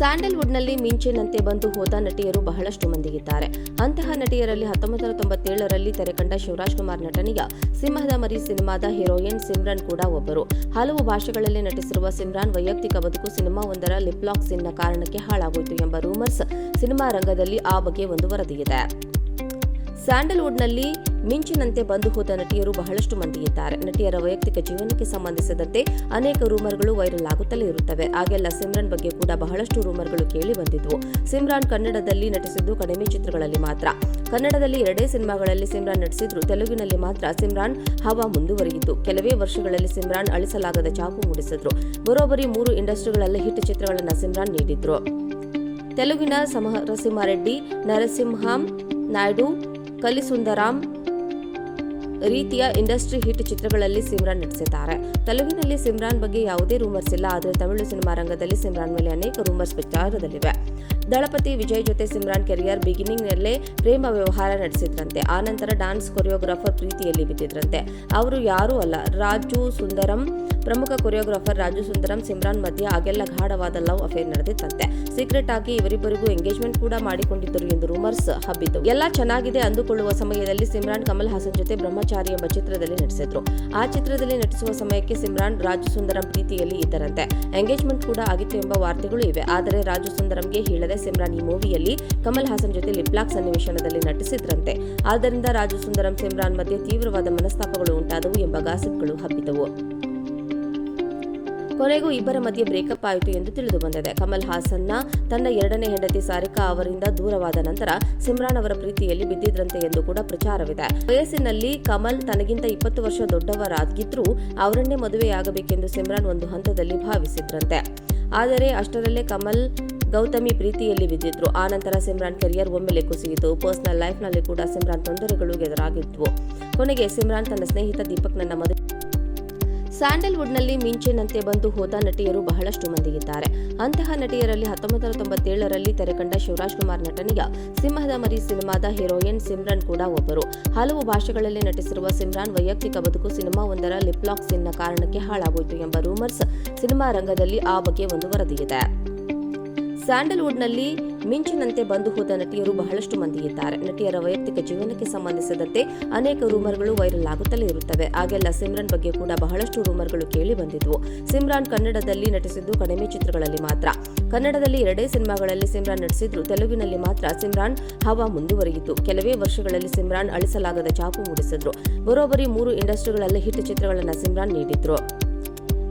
ಸ್ಯಾಂಡಲ್ವುಡ್ನಲ್ಲಿ ಮಿಂಚಿನಂತೆ ಬಂದು ಹೋದ ನಟಿಯರು ಬಹಳಷ್ಟು ಮಂದಿಗಿದ್ದಾರೆ. ಅಂತಹ ನಟಿಯರಲ್ಲಿ ಹತ್ತೊಂಬತ್ತು ನೂರ ತೊಂಬತ್ತೇಳರಲ್ಲಿ ತೆರೆಕಂಡ ಶಿವರಾಜ್ ಕುಮಾರ್ ನಟನೆಯ ಸಿಂಹದ ಮರಿ ಸಿನಿಮಾದ ಹೀರೋಯಿನ್ ಸಿಮ್ರಾನ್ ಕೂಡ ಒಬ್ಬರು. ಹಲವು ಭಾಷೆಗಳಲ್ಲಿ ನಟಿಸಿರುವ ಸಿಮ್ರಾನ್ ವೈಯಕ್ತಿಕ ಬದುಕು ಸಿನಿಮಾವೊಂದರ ಲಿಪ್ಲಾಕ್ ಸಿನ್ನ ಕಾರಣಕ್ಕೆ ಹಾಳಾಗೋಯಿತು ಎಂಬ ರೂಮರ್ಸ್ ಸಿನಿಮಾ ರಂಗದಲ್ಲಿ ಆ ಬಗ್ಗೆ ಒಂದು ವರದಿಯಿದೆ. ಸ್ಯಾಂಡಲ್ವುಡ್ನಲ್ಲಿ ಮಿಂಚಿನಂತೆ ಬಂದು ಹೋದ ನಟಿಯರು ಬಹಳಷ್ಟು ಮಂದಿ ಇದ್ದಾರೆ. ನಟಿಯರ ವೈಯಕ್ತಿಕ ಜೀವನಕ್ಕೆ ಸಂಬಂಧಿಸಿದಂತೆ ಅನೇಕ ರೂಮರ್ಗಳು ವೈರಲ್ ಆಗುತ್ತಲೇ ಇರುತ್ತವೆ. ಆಗೆಲ್ಲ ಸಿಮ್ರಾನ್ ಬಗ್ಗೆ ಕೂಡ ಬಹಳಷ್ಟು ರೂಮರ್ಗಳು ಕೇಳಿ ಬಂದಿದ್ವು. ಸಿಮ್ರಾನ್ ಕನ್ನಡದಲ್ಲಿ ನಟಿಸಿದ್ದು ಕಡಿಮೆ ಚಿತ್ರಗಳಲ್ಲಿ ಮಾತ್ರ. ಕನ್ನಡದಲ್ಲಿ ಎರಡೇ ಸಿನಿಮಾಗಳಲ್ಲಿ ಸಿಮ್ರಾನ್ ನಟಿಸಿದ್ರು. ತೆಲುಗಿನಲ್ಲಿ ಮಾತ್ರ ಸಿಮ್ರಾನ್ ಹವಾ ಮುಂದುವರಿಯಿತು. ಕೆಲವೇ ವರ್ಷಗಳಲ್ಲಿ ಸಿಮ್ರಾನ್ ಅಳಿಸಲಾಗದ ಚಾಕು ಮೂಡಿಸಿದ್ರು. ಬರೋಬ್ಬರಿ ಮೂರು ಇಂಡಸ್ಟ್ರಿಗಳಲ್ಲಿ ಹಿಟ್ ಚಿತ್ರಗಳನ್ನು ಸಿಮ್ರಾನ್ ನೀಡಿದ್ರು. ತೆಲುಗಿನ ಸಮರಸಿಂಹಾರೆಡ್ಡಿ, ನರಸಿಂಹಂ ನಾಯ್ಡು ಕಲಿಸುಂದರಾಮ್ ರೀತಿಯ ಇಂಡಸ್ಟ್ರಿ ಹಿಟ್ ಚಿತ್ರಗಳಲ್ಲಿ ಸಿಮ್ರಾನ್ ನಟಿಸಿದ್ದಾರೆ. ತೆಲುಗಿನಲ್ಲಿ ಸಿಮ್ರಾನ್ ಬಗ್ಗೆ ಯಾವುದೇ ರೂಮರ್ಸ್ ಇಲ್ಲ. ಆದರೆ ತಮಿಳು ಸಿನಿಮಾ ರಂಗದಲ್ಲಿ ಸಿಮ್ರಾನ್ ಮೇಲೆ ಅನೇಕ ರೂಮರ್ಸ್ ಪ್ರಚಾರದಲ್ಲಿವೆ. ದಳಪತಿ ವಿಜಯ್ ಜೊತೆ ಸಿಮ್ರಾನ್ ಕೆರಿಯರ್ ಬಿಗಿನಿಂಗ್ನಲ್ಲೇ ಪ್ರೇಮ ವ್ಯವಹಾರ ನಡೆಸಿದ್ರಂತೆ. ಆನಂತರ ಡಾನ್ಸ್ ಕೊರಿಯೋಗ್ರಾಫರ್ ಪ್ರೀತಿಯಲ್ಲಿ ಬಿದ್ದಿದ್ರಂತೆ. ಅವರು ಯಾರೂ ಅಲ್ಲ. ರಾಜು ಸುಂದರಂ, ಪ್ರಮುಖ ಕೊರಿಯೋಗ್ರಾಫರ್ ರಾಜು ಸುಂದರಂ ಸಿಮ್ರಾನ್ ಮಧ್ಯೆ ಆಗೆಲ್ಲ ಗಾಢವಾದ ಲವ್ ಅಫೇರ್ ನಡೆದಿತ್ತಂತೆ. ಸೀಕ್ರೆಟ್ ಆಗಿ ಇವರಿಬ್ಬರಿಗೂ ಎಂಗೇಜ್ಮೆಂಟ್ ಕೂಡ ಮಾಡಿಕೊಂಡಿದ್ದರು ಎಂದು ರೂಮರ್ಸ್ ಹಬ್ಬಿತು ಎಲ್ಲ ಚೆನ್ನಾಗಿದೆ ಅಂದುಕೊಳ್ಳುವ ಸಮಯದಲ್ಲಿ ಸಿಮ್ರಾನ್ ಕಮಲ್ ಹಾಸನ್ ಜೊತೆ ಬ್ರಹ್ಮಚಾರಿ ಎಂಬ ಚಿತ್ರದಲ್ಲಿ ನಟಿಸಿದ್ರು. ಆ ಚಿತ್ರದಲ್ಲಿ ನಟಿಸುವ ಸಮಯಕ್ಕೆ ಸಿಮ್ರಾನ್ ರಾಜು ಸುಂದರಂ ಪ್ರೀತಿಯಲ್ಲಿ ಇದ್ದರಂತೆ. ಎಂಗೇಜ್ಮೆಂಟ್ ಕೂಡ ಆಗಿತ್ತು ಎಂಬ ವಾರ್ತೆಗಳು ಇವೆ. ಆದರೆ ರಾಜು ಸುಂದರಂಗೆ ಹೇಳದೆ ಸಿಮ್ರಾನ್ ಈ ಮೂವಿಯಲ್ಲಿ ಕಮಲ್ ಹಾಸನ್ ಜೊತೆ ಲಿಪ್ಲಾಕ್ ಸನ್ನಿವೇಶನದಲ್ಲಿ ನಟಿಸಿದ್ರಂತೆ. ಆದ್ದರಿಂದ ರಾಜು ಸುಂದರಂ ಸಿಮ್ರಾನ್ ಮಧ್ಯೆ ತೀವ್ರವಾದ ಮನಸ್ತಾಪಗಳು ಉಂಟಾದವು ಎಂಬ ಗಾಸಿಪ್ಗಳು ಹಬ್ಬಿದವು ಕೊನೆಗೂ ಇಬ್ಬರ ಮಧ್ಯೆ ಬ್ರೇಕಪ್ ಆಯಿತು ಎಂದು ತಿಳಿದು ಬಂದಿದೆ. ಕಮಲ್ ಹಾಸನ್ನ ತನ್ನ ಎರಡನೇ ಹೆಂಡತಿ ಸಾರಿಕಾ ಅವರಿಂದ ದೂರವಾದ ನಂತರ ಸಿಮ್ರಾನ್ ಅವರ ಪ್ರೀತಿಯಲ್ಲಿ ಬಿದ್ದಿದ್ರಂತೆ ಎಂದು ಕೂಡ ಪ್ರಚಾರವಿದೆ. ವಯಸ್ಸಿನಲ್ಲಿ ಕಮಲ್ ತನಗಿಂತ ಇಪ್ಪತ್ತು ವರ್ಷ ದೊಡ್ಡವರಾಗಿದ್ರೂ ಅವರನ್ನೇ ಮದುವೆಯಾಗಬೇಕೆಂದು ಸಿಮ್ರಾನ್ ಒಂದು ಹಂತದಲ್ಲಿ ಭಾವಿಸಿದ್ರಂತೆ. ಆದರೆ ಅಷ್ಟರಲ್ಲೇ ಕಮಲ್ ಗೌತಮಿ ಪ್ರೀತಿಯಲ್ಲಿ ಬಿದ್ದಿದ್ರು. ಆನಂತರ ಸಿಮ್ರಾನ್ ಕೆರಿಯರ್ ಒಮ್ಮೆಲೆ ಕುಸಿಯಿತು. ಪರ್ಸನಲ್ ಲೈಫ್ನಲ್ಲಿ ಕೂಡ ಸಿಮ್ರಾನ್ ತೊಂದರೆಗಳು ಎದುರಾಗಿದ್ವು. ಕೊನೆಗೆ ಸಿಮ್ರಾನ್ ತನ್ನ ಸ್ನೇಹಿತ ದೀಪಕ್ನನ್ನ ಮದುವೆ ಸ್ಯಾಂಡಲ್ವುಡ್ನಲ್ಲಿ ಮಿಂಚಿನಂತೆ ಬಂದು ಹೋದ ನಟಿಯರು ಬಹಳಷ್ಟು ಮಂದಿ ಇದ್ದಾರೆ. ಅಂತಹ ನಟಿಯರಲ್ಲಿ ಹತ್ತೊಂಬತ್ತು ನೂರ ತೊಂಬತ್ತೇಳರಲ್ಲಿ ತೆರೆಕಂಡ ಶಿವರಾಜ್ ಕುಮಾರ್ ನಟನೆಯ ಸಿಂಹದ ಮರಿ ಸಿನಿಮಾದ ಹೀರೋಯಿನ್ ಸಿಮ್ರಾನ್ ಕೂಡ ಒಬ್ಬರು. ಹಲವು ಭಾಷೆಗಳಲ್ಲಿ ನಟಿಸಿರುವ ಸಿಮ್ರಾನ್ ವೈಯಕ್ತಿಕ ಬದುಕು ಸಿನಿಮಾವೊಂದರ ಲಿಪ್ಲಾಕ್ ಸಿನ್ನ ಕಾರಣಕ್ಕೆ ಹಾಳಾಗೋಯಿತು ಎಂಬ ರೂಮರ್ಸ್ ಸಿನಿಮಾ ರಂಗದಲ್ಲಿ ಆ ಬಗ್ಗೆ ಒಂದು ವರದಿಯಿದೆ. ಸ್ಯಾಂಡಲ್ವುಡ್ನಲ್ಲಿ ಮಿಂಚಿನಂತೆ ಬಂದು ಹೋದ ನಟಿಯರು ಬಹಳಷ್ಟು ಮಂದಿ ಇದ್ದಾರೆ. ನಟಿಯರ ವೈಯಕ್ತಿಕ ಜೀವನಕ್ಕೆ ಸಂಬಂಧಿಸಿದಂತೆ ಅನೇಕ ರೂಮರ್ಗಳು ವೈರಲ್ ಆಗುತ್ತಲೇ ಇರುತ್ತವೆ. ಆಗೆಲ್ಲ ಸಿಮ್ರಾನ್ ಬಗ್ಗೆ ಕೂಡ ಬಹಳಷ್ಟು ರೂಮರ್ಗಳು ಕೇಳಿ ಬಂದಿದ್ವು. ಸಿಮ್ರಾನ್ ಕನ್ನಡದಲ್ಲಿ ನಟಿಸಿದ್ದು ಕಡಿಮೆ ಚಿತ್ರಗಳಲ್ಲಿ ಮಾತ್ರ. ಕನ್ನಡದಲ್ಲಿ ಎರಡೇ ಸಿನಿಮಾಗಳಲ್ಲಿ ಸಿಮ್ರಾನ್ ನಟಿಸಿದ್ರು. ತೆಲುಗಿನಲ್ಲಿ ಮಾತ್ರ ಸಿಮ್ರಾನ್ ಹವಾ ಮುಂದುವರಿಯಿತು. ಕೆಲವೇ ವರ್ಷಗಳಲ್ಲಿ ಸಿಮ್ರಾನ್ ಅಳಿಸಲಾಗದ ಚಾಪು ಮೂಡಿಸಿದ್ರು. ಬರೋಬ್ಬರಿ ಮೂರು ಇಂಡಸ್ಟ್ರಿಗಳಲ್ಲಿ ಹಿಟ್ ಚಿತ್ರಗಳನ್ನು ಸಿಮ್ರಾನ್ ನೀಡಿದ್ರು.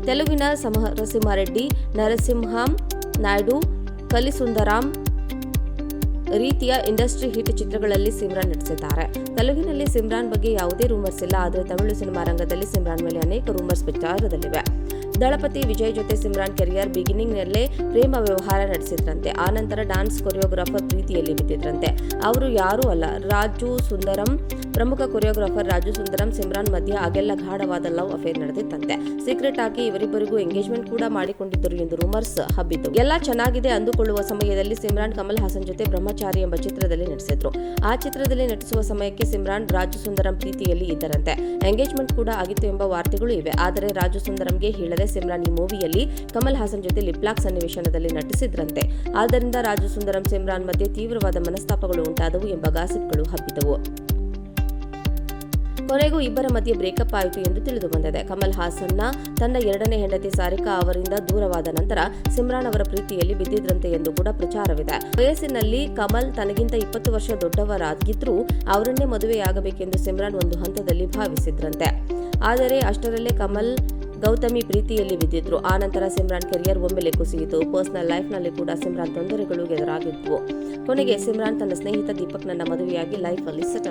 ತೆಲುಗಿನ ಸಮರಸಿಂಹಾರೆಡ್ಡಿ, ನರಸಿಂಹಂ ನಾಯ್ಡು ಕಲಿಸುಂದರಾಮ್ ರೀತಿಯ ಇಂಡಸ್ಟ್ರಿ ಹಿಟ್ ಚಿತ್ರಗಳಲ್ಲಿ ಸಿಮ್ರಾನ್ ನಟಿಸಿದ್ದಾರೆ. ತೆಲುಗಿನಲ್ಲಿ ಸಿಮ್ರಾನ್ ಬಗ್ಗೆ ಯಾವುದೇ ರೂಮರ್ಸ್ ಇಲ್ಲ, ಆದರೆ ತಮಿಳು ಸಿನಿಮಾ ರಂಗದಲ್ಲಿ ಸಿಮ್ರಾನ್ ಮೇಲೆ ಅನೇಕ ರೂಮರ್ಸ್ ಪ್ರಚಾರದಲ್ಲಿವೆ ದಳಪತಿ ವಿಜಯ್ ಜೊತೆ ಸಿಮ್ರಾನ್ ಕೆರಿಯರ್ ಬಿಗಿನಿಂಗ್ನಲ್ಲೇ ಪ್ರೇಮ ವ್ಯವಹಾರ ನಡೆಸಿದ್ರಂತೆ. ಆನಂತರ ಡಾನ್ಸ್ ಕೊರಿಯೋಗ್ರಾಫರ್ ಪ್ರೀತಿಯಲ್ಲಿ ಬಿದ್ದಿದ್ರಂತೆ. ಅವರು ಯಾರೂ ಅಲ್ಲ, ರಾಜು ಸುಂದರಂ ಪ್ರಮುಖ ಕೊರಿಯೋಗ್ರಾಫರ್ ರಾಜು ಸುಂದರಂ ಸಿಮ್ರಾನ್ ಮಧ್ಯೆ ಆಗೆಲ್ಲ ಗಾಢವಾದ ಲವ್ ಅಫೇರ್ ನಡೆದಿತ್ತಂತೆ. ಸೀಕ್ರೆಟ್ ಆಗಿ ಇವರಿಬ್ಬರಿಗೂ ಎಂಗೇಜ್ಮೆಂಟ್ ಕೂಡ ಮಾಡಿಕೊಂಡಿದ್ದರು ಎಂದು ರೂಮರ್ಸ್ ಹಬ್ಬಿತು ಎಲ್ಲ ಚೆನ್ನಾಗಿದೆ ಅಂದುಕೊಳ್ಳುವ ಸಮಯದಲ್ಲಿ ಸಿಮ್ರಾನ್ ಕಮಲ್ ಹಾಸನ್ ಜೊತೆ ಬ್ರಹ್ಮಚಾರಿ ಎಂಬ ಚಿತ್ರದಲ್ಲಿ ನಟಿಸಿದ್ರು. ಆ ಚಿತ್ರದಲ್ಲಿ ನಟಿಸುವ ಸಮಯಕ್ಕೆ ಸಿಮ್ರಾನ್ ರಾಜು ಸುಂದರಂ ಪ್ರೀತಿಯಲ್ಲಿ ಇದ್ದರಂತೆ. ಎಂಗೇಜ್ಮೆಂಟ್ ಕೂಡ ಆಗಿತ್ತು ಎಂಬ ವಾರ್ತೆಗಳು ಇವೆ. ಆದರೆ ರಾಜು ಸುಂದರಂಗೆ ಹೇಳದೆ ಸಿಮ್ರಾನ್ ಈ ಮೂವಿಯಲ್ಲಿ ಕಮಲ್ ಹಾಸನ್ ಜೊತೆ ಲಿಪ್ಲಾಕ್ ಸನ್ನಿವೇಶನದಲ್ಲಿ ನಟಿಸಿದ್ರಂತೆ. ಆದ್ದರಿಂದ ರಾಜು ಸುಂದರಂ ಸಿಮ್ರಾನ್ ಮಧ್ಯೆ ತೀವ್ರವಾದ ಮನಸ್ತಾಪಗಳು ಉಂಟಾದವು ಎಂಬ ಗಾಸಿಪ್ಗಳು ಹಬ್ಬಿದವು ಕೊನೆಗೂ ಇಬ್ಬರ ಮಧ್ಯೆ ಬ್ರೇಕಪ್ ಆಯಿತು ಎಂದು ತಿಳಿದು ಬಂದಿದೆ ಕಮಲ್ ಹಾಸನ್ನ ತನ್ನ ಎರಡನೇ ಹೆಂಡತಿ ಸಾರಿಕಾ ಅವರಿಂದ ದೂರವಾದ ನಂತರ ಸಿಮ್ರಾನ್ ಅವರ ಪ್ರೀತಿಯಲ್ಲಿ ಬಿದ್ದಿದ್ರಂತೆ ಎಂದು ಕೂಡ ಪ್ರಚಾರವಿದೆ. ವಯಸ್ಸಿನಲ್ಲಿ ಕಮಲ್ ತನಗಿಂತ ಇಪ್ಪತ್ತು ವರ್ಷ ದೊಡ್ಡವರಾಗಿದ್ರೂ ಅವರನ್ನೇ ಮದುವೆಯಾಗಬೇಕೆಂದು ಸಿಮ್ರಾನ್ ಒಂದು ಹಂತದಲ್ಲಿ ಭಾವಿಸಿದ್ರಂತೆ. ಆದರೆ ಅಷ್ಟರಲ್ಲೇ ಕಮಲ್ ಗೌತಮಿ ಪ್ರೀತಿಯಲ್ಲಿ ಬಿದ್ದಿದ್ರು. ಆನಂತರ ಸಿಮ್ರಾನ್ ಕೆರಿಯರ್ ಒಮ್ಮೆಲೆ ಕುಸಿಯಿತು. ಪರ್ಸನಲ್ ಲೈಫ್ನಲ್ಲಿ ಕೂಡ ಸಿಮ್ರಾನ್ ತೊಂದರೆಗಳು ಎದುರಾಗಿದ್ವು. ಕೊನೆಗೆ ಸಿಮ್ರಾನ್ ತನ್ನ ಸ್ನೇಹಿತ ದೀಪಕ್ನನ್ನ ಮದುವೆಯಾಗಿ ಲೈಫಲ್ಲಿ ಸೆಟಲ್